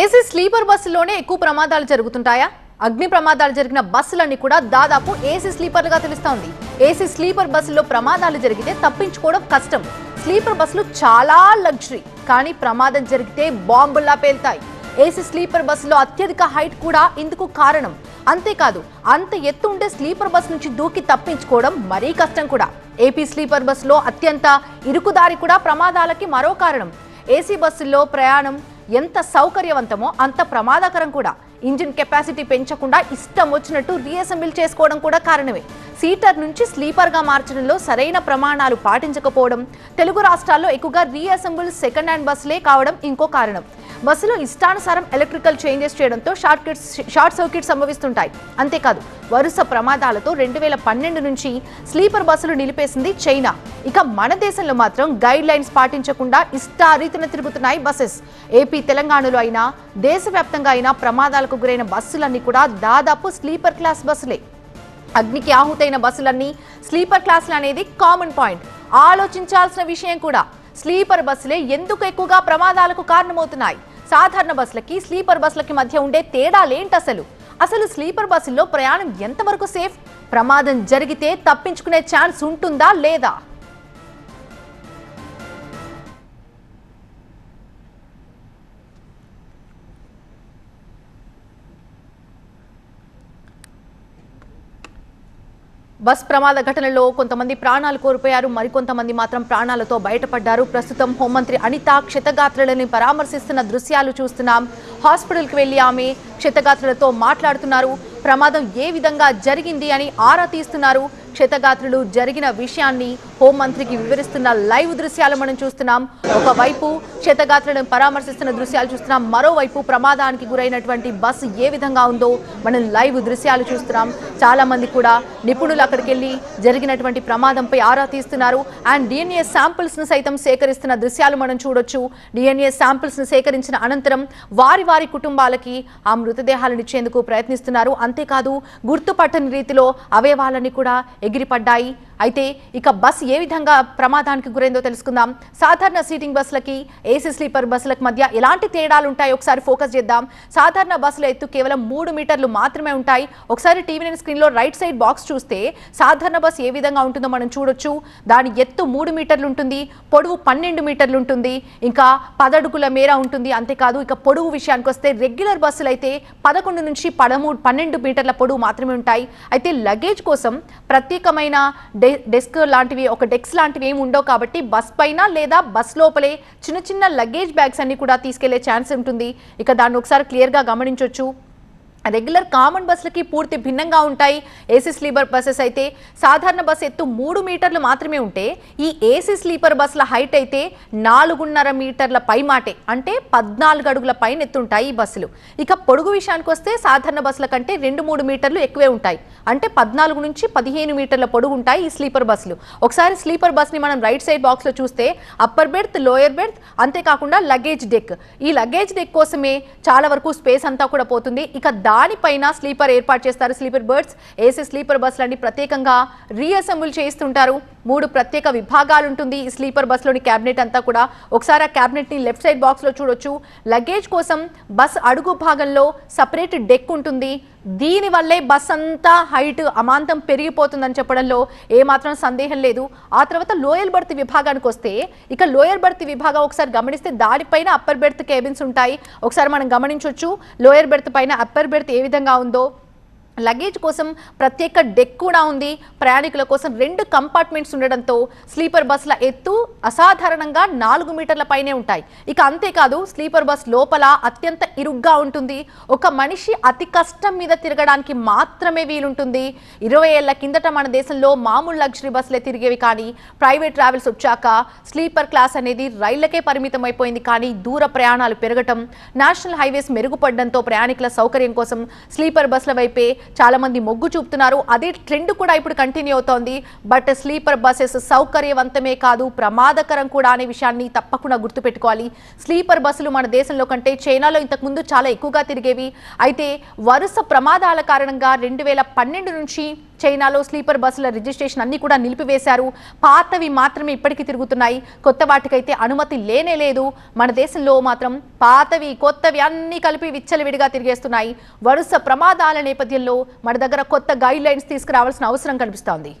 AC sleeper బస్సులోనే ఎక్కువ ప్రమాదాలు జరుగుతుంటాయా? అగ్ని ప్రమాదాలు జరిగిన బస్సులన్నీ కూడా దాదాపు ఏసీ స్లీపర్లుగా తెలుస్తోంది. ఏసీ స్లీపర్ బస్సులో ప్రమాదాలు జరిగితే తప్పించుకోవడం కష్టం. స్లీపర్ బస్సులు చాలా లగ్జరీ కానీ ప్రమాదం జరిగితే బాంబుల్లా పేల్తాయి. ఏసీ స్లీపర్ బస్సులో అత్యధిక హైట్ కూడా ఇందుకు కారణం. అంతేకాదు అంత ఎత్తు ఉండే స్లీపర్ బస్ నుంచి దూకి తప్పించుకోవడం మరీ కష్టం కూడా. ఏపీ స్లీపర్ బస్సులో అత్యంత ఇరుకుదారి కూడా ప్రమాదాలకి మరో కారణం. ఏసీ బస్సుల్లో ప్రయాణం ఎంత సౌకర్యవంతమో అంత ప్రమాదకరం కూడా. ఇంజిన్ కెపాసిటీ పెంచకుండా ఇష్టం వచ్చినట్టు రీఅసెంబుల్ చేసుకోవడం కూడా కారణమే. సీటర్ నుంచి స్లీపర్గా మార్చడంలో సరైన ప్రమాణాలు పాటించకపోవడం తెలుగు రాష్ట్రాల్లో ఎక్కువగా రీఅసెంబుల్ సెకండ్ హ్యాండ్ బస్సులే కావడం ఇంకో కారణం. బస్సులో ఇష్టానుసారం ఎలక్ట్రికల్ చేంజెస్ చేయడంతో షార్ట్ కిట్స్ షార్ట్ సర్క్యూట్ సంభవిస్తుంటాయి. అంతేకాదు వరుస ప్రమాదాలతో రెండు వేల పన్నెండు నుంచి స్లీపర్ బస్సులు నిలిపేసింది చైనా. ఇక మన దేశంలో మాత్రం గైడ్ లైన్స్ పాటించకుండా ఇష్టారీతిన తిరుగుతున్నాయి బస్సెస్. ఏపీ తెలంగాణలో అయినా దేశవ్యాప్తంగా అయినా ప్రమాదాలకు గురైన బస్సులన్నీ కూడా దాదాపు స్లీపర్ క్లాస్ బస్సులే. అగ్నికి ఆహుతైన బస్సులన్నీ స్లీపర్ క్లాసులు అనేది కామన్ పాయింట్. ఆలోచించాల్సిన విషయం కూడా స్లీపర్ బస్సులే ఎందుకు ఎక్కువగా ప్రమాదాలకు కారణమవుతున్నాయి? సాధారణ బస్సులకి స్లీపర్ బస్సులకి మధ్య ఉండే తేడాలేంటి అసలు? అసలు స్లీపర్ బస్సుల్లో ప్రయాణం ఎంతవరకు సేఫ్? ప్రమాదం జరిగితే తప్పించుకునే ఛాన్స్ ఉంటుందా లేదా? బస్ ప్రమాద ఘటనలో కొంతమంది ప్రాణాలు కోల్పోయారు. మరికొంతమంది మాత్రం ప్రాణాలతో బయటపడ్డారు. ప్రస్తుతం హోంమంత్రి అనిత క్షతగాత్రులని పరామర్శిస్తున్న దృశ్యాలు చూస్తున్నాం. హాస్పిటల్కి వెళ్ళి ఆమె క్షతగాత్రులతో మాట్లాడుతున్నారు. ప్రమాదం ఏ విధంగా జరిగింది అని ఆరా తీస్తున్నారు. క్షతగాత్రులు జరిగిన విషయాన్ని హోంమంత్రికి వివరిస్తున్న లైవ్ దృశ్యాలు మనం చూస్తున్నాం. ఒకవైపు క్షతగాత్రులను పరామర్శిస్తున్న దృశ్యాలు చూస్తున్నాం. మరోవైపు ప్రమాదానికి గురైనటువంటి బస్సు ఏ విధంగా ఉందో మనం లైవ్ దృశ్యాలు చూస్తున్నాం. చాలా మంది కూడా నిపుణులు అక్కడికి వెళ్ళి జరిగినటువంటి ప్రమాదంపై ఆరా తీస్తున్నారు. అండ్ డిఎన్ఏ శాంపిల్స్ను సైతం సేకరిస్తున్న దృశ్యాలు మనం చూడొచ్చు. డిఎన్ఏ శాంపిల్స్ను సేకరించిన అనంతరం వారి వారి కుటుంబాలకి ఆ మృతదేహాలను ఇచ్చేందుకు ప్రయత్నిస్తున్నారు. అంతేకాదు గుర్తుపట్టని రీతిలో అవయవాలన్నీ కూడా ఎగిరిపడ్డాయి. అయితే ఇక బస్ ఏ విధంగా ప్రమాదానికి గురైందో తెలుసుకుందాం. సాధారణ సీటింగ్ బస్సులకి ఏసీ స్లీపర్ బస్సులకు మధ్య ఎలాంటి తేడాలు ఉంటాయి ఒకసారి ఫోకస్ చేద్దాం. సాధారణ బస్సుల ఎత్తు కేవలం మూడు మీటర్లు మాత్రమే ఉంటాయి. ఒకసారి టీవీ నైన్ స్క్రీన్లో రైట్ సైడ్ బాక్స్ చూస్తే సాధారణ బస్ ఏ విధంగా ఉంటుందో మనం చూడొచ్చు. దాని ఎత్తు మూడు మీటర్లు ఉంటుంది పొడవు పన్నెండు మీటర్లు ఉంటుంది ఇంకా పదడుగుల మేర ఉంటుంది. అంతేకాదు ఇక పొడవు విషయానికి వస్తే రెగ్యులర్ బస్సులు అయితే పదకొండు నుంచి పదమూడు పన్నెండు మీటర్ల పొడవు మాత్రమే ఉంటాయి. అయితే లగేజ్ కోసం ప్రత్యేకమైన డె డెస్క్ లాంటివి ఒక డెస్క్ లాంటివి ఏమి ఉండవు కాబట్టి బస్ పైన లేదా బస్ లోపలే చిన్న చిన్న లగేజ్ బ్యాగ్స్ అన్ని కూడా తీసుకెళ్ళే ఛాన్స్ ఉంటుంది. ఇక దాన్ని ఒకసారి క్లియర్గా గమనించవచ్చు రెగ్యులర్ కామన్ బస్సులకి పూర్తి భిన్నంగా ఉంటాయి. ఏసీ స్లీపర్ బస్సెస్ అయితే సాధారణ బస్సు ఎత్తు మూడు మీటర్లు మాత్రమే ఉంటే ఈ ఏసీ స్లీపర్ బస్సుల హైట్ అయితే నాలుగున్నర మీటర్ల పై మాటే అంటే పద్నాలుగు అడుగుల పైన ఎత్తుంటాయి ఈ బస్సులు. ఇక పొడుగు విషయానికి వస్తే సాధారణ బస్సుల కంటే రెండు మూడు మీటర్లు ఎక్కువే ఉంటాయి. అంటే పద్నాలుగు నుంచి పదిహేను మీటర్ల పొడుగు ఉంటాయి ఈ స్లీపర్ బస్సులు. ఒకసారి స్లీపర్ బస్ని మనం రైట్ సైడ్ బాక్స్లో చూస్తే అప్పర్ బెర్త్ లోయర్ బెర్త్ అంతేకాకుండా లగేజ్ డెక్ ఈ లగేజ్ డెక్ కోసమే చాలా వరకు స్పేస్ అంతా కూడా పోతుంది. ఇక దానిపైన స్లీపర్ ఏర్పాటు చేస్తారు. స్లీపర్ బర్డ్స్ ఏసీ స్లీపర్ బస్సులన్నీ ప్రత్యేకంగా రీఅసెంబుల్ చేస్తుంటారు మూడు ప్రత్యేక విభాగాలు ఉంటుంది ఈ స్లీపర్ బస్సులోని క్యాబినెట్ అంతా కూడా ఒకసారి ఆ క్యాబినెట్ని లెఫ్ట్ సైడ్ బాక్స్లో చూడొచ్చు. లగేజ్ కోసం బస్ అడుగు భాగంలో సపరేట్ డెక్ ఉంటుంది. దీనివల్లే బస్ అంతా హైట్ అమాంతం పెరిగిపోతుందని చెప్పడంలో ఏమాత్రం సందేహం లేదు. ఆ తర్వాత లోయర్ బర్త్ విభాగానికి వస్తే ఇక లోయర్ బర్త్ విభాగం ఒకసారి గమనిస్తే దానిపైన అప్పర్ బెర్త్ కేబిన్స్ ఉంటాయి. ఒకసారి మనం గమనించవచ్చు లోయర్ బెర్త్ పైన అప్పర్ బెర్త్ ఏ విధంగా ఉందో. లగేజ్ కోసం ప్రత్యేక డెక్ కూడా ఉంది. ప్రయాణికుల కోసం రెండు కంపార్ట్మెంట్స్ ఉండడంతో స్లీపర్ బస్ల ఎత్తు అసాధారణంగా నాలుగు మీటర్ల పైనే ఉంటాయి. ఇక అంతేకాదు స్లీపర్ బస్ లోపల అత్యంత ఇరుగ్గా ఉంటుంది. ఒక మనిషి అతి కష్టం మీద తిరగడానికి మాత్రమే వీలుంటుంది. ఇరవై ఏళ్ళ కిందట మన దేశంలో మామూలు లగ్జరీ బస్సులే తిరిగేవి కానీ ప్రైవేట్ ట్రావెల్స్ వచ్చాక స్లీపర్ క్లాస్ అనేది రైళ్ళకే పరిమితం అయిపోయింది కానీ దూర ప్రయాణాలు పెరగటం నేషనల్ హైవేస్ మెరుగుపడడంతో ప్రయాణికుల సౌకర్యం కోసం స్లీపర్ బస్సుల వైపే చాలా మంది మొగ్గు చూపుతున్నారు. అదే ట్రెండ్ కూడా ఇప్పుడు కంటిన్యూ అవుతోంది. బట్ స్లీపర్ బస్సెస్ సౌకర్యవంతమే కాదు ప్రమాదకరం కూడా అనే విషయాన్ని తప్పకుండా గుర్తుపెట్టుకోవాలి. స్లీపర్ బస్సులు మన దేశంలో కంటే చైనాలో ఇంతకుముందు చాలా ఎక్కువగా తిరిగేవి. అయితే వరుస ప్రమాదాల కారణంగా రెండు వేల పన్నెండు నుంచి చైనాలో స్లీపర్ బస్సుల రిజిస్ట్రేషన్ అన్ని కూడా నిలిపివేశారు. పాతవి మాత్రమే ఇప్పటికీ తిరుగుతున్నాయి. కొత్త వాటికైతే అనుమతి లేనే లేదు. మన దేశంలో మాత్రం పాతవి కొత్తవి అన్ని కలిపి విచ్చలవిడిగా తిరిగేస్తున్నాయి. వరుస ప్రమాదాల నేపథ్యంలో మన దగ్గర కొత్త గైడ్ లైన్స్ తీసుకురావాల్సిన అవసరం కనిపిస్తోంది.